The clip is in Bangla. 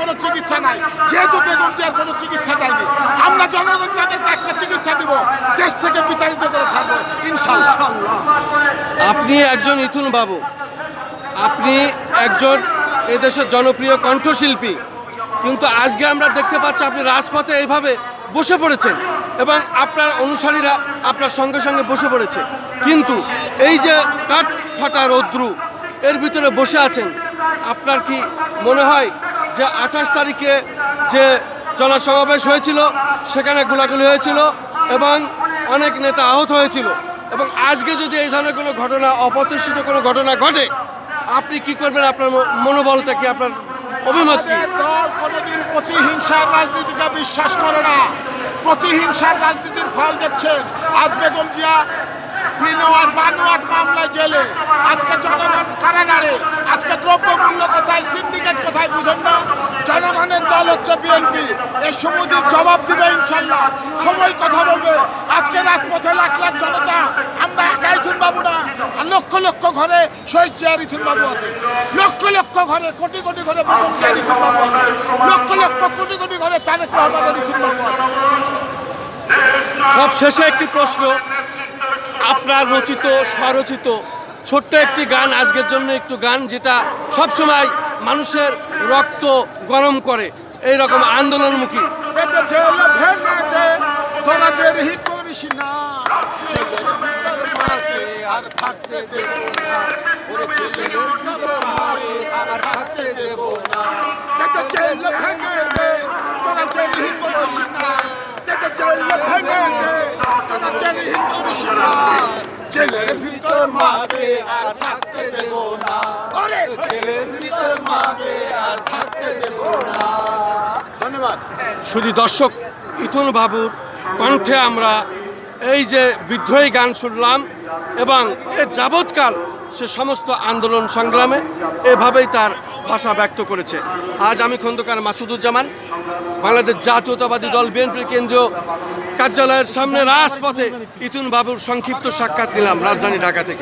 কোনো চিকিৎসা নাই। যেহেতু বেগম জিয়ার কোনো চিকিৎসা দেয়নি, আমরা জনগণ তাদেরকে একটা চিকিৎসা দিব, দেশ থেকে বিতাড়িত করে ছাড়বো ইনশাল্লাহ আপনি একজন ইথুন বাবু। আপনি একজন এদেশের জনপ্রিয় কণ্ঠশিল্পী। কিন্তু আজকে আমরা দেখতে পাচ্ছি আপনি রাজপথে এইভাবে বসে পড়েছেন এবং আপনার অনুসারীরা আপনার সঙ্গে সঙ্গে বসে পড়েছে। কিন্তু এই যে কাঠ ফাটা রৌদ্রু, এর ভিতরে বসে আছেন, আপনার কি মনে হয় যে আঠাশ তারিখে যে জনসমাবেশ হয়েছিল, সেখানে গোলাগুলি হয়েছিল এবং অনেক নেতা আহত হয়েছিল। এবং আজকে যদি এই ধরনের কোনো ঘটনা, অপ্রত্যাশিত কোনো ঘটনা ঘটে, আপনি কি করবেন? আপনার মনোবলটা কি? আপনার অভিমত দল কোনোদিন প্রতিহিংসার রাজনীতিকে বিশ্বাস করে না। প্রতিহিংসার রাজনীতির ফল দেখছে আজ বেগম জিয়া বানোয়াট জবাব দিবে ইনশাল্লাহ সময় কথা বলবে। আজকে রাজপথে লাখ লাখ জনতা, আমরা একা ইথুন বাবু না। আর লক্ষ লক্ষ ঘরে শহীদ চেয়ার ইথুন বাবু আছে। লক্ষ লক্ষ ঘরে, কোটি কোটি ঘরে বেগম ইথুন বাবু আছে। লক্ষ লক্ষ কোটি কোটি ঘরে তারেক রহমানের ইথুন বাবু আছে। সব শেষে একটি প্রশ্ন। আপনার রচিত, স্বরচিত, ছোট্ট একটি গান আজকের জন্য একটু গান যেটা সবসময় মানুষের রক্ত গরম করে। এই রকম আন্দোলনমুখী। পেটে জেল ভেঙে দে তোরা দেরি করিস না। ছেলের ভিতর মাকে আর থাকতে দেব না। ওরে ছেলের ভিতর মাকে আর থাকতে দেব না। পেটে জেল ভেঙে দে তোরা দেরি করিস না। পেটে জেল ভেঙে দে তোরা দেরি করিস না। ছেলের ভিতর মাকে আর থাকতে দেব না। ওরে ছেলের ভিতর মাকে আর থাকতে দেব না। শুধু দর্শক ইথুন বাবুর কণ্ঠে আমরা এই যে বিদ্রোহী গান শুনলাম এবং এ যাবৎকাল সে সমস্ত আন্দোলন সংগ্রামে এভাবেই তার ভাষা ব্যক্ত করেছে। আজ আমি খন্দকার মাসুদুজ্জামান, বাংলাদেশ জাতীয়তাবাদী দল বিএনপির কেন্দ্রীয় কার্যালয়ের সামনে রাজপথে ইথুন বাবুর সংক্ষিপ্ত সাক্ষাৎ নিলাম রাজধানী ঢাকা থেকে।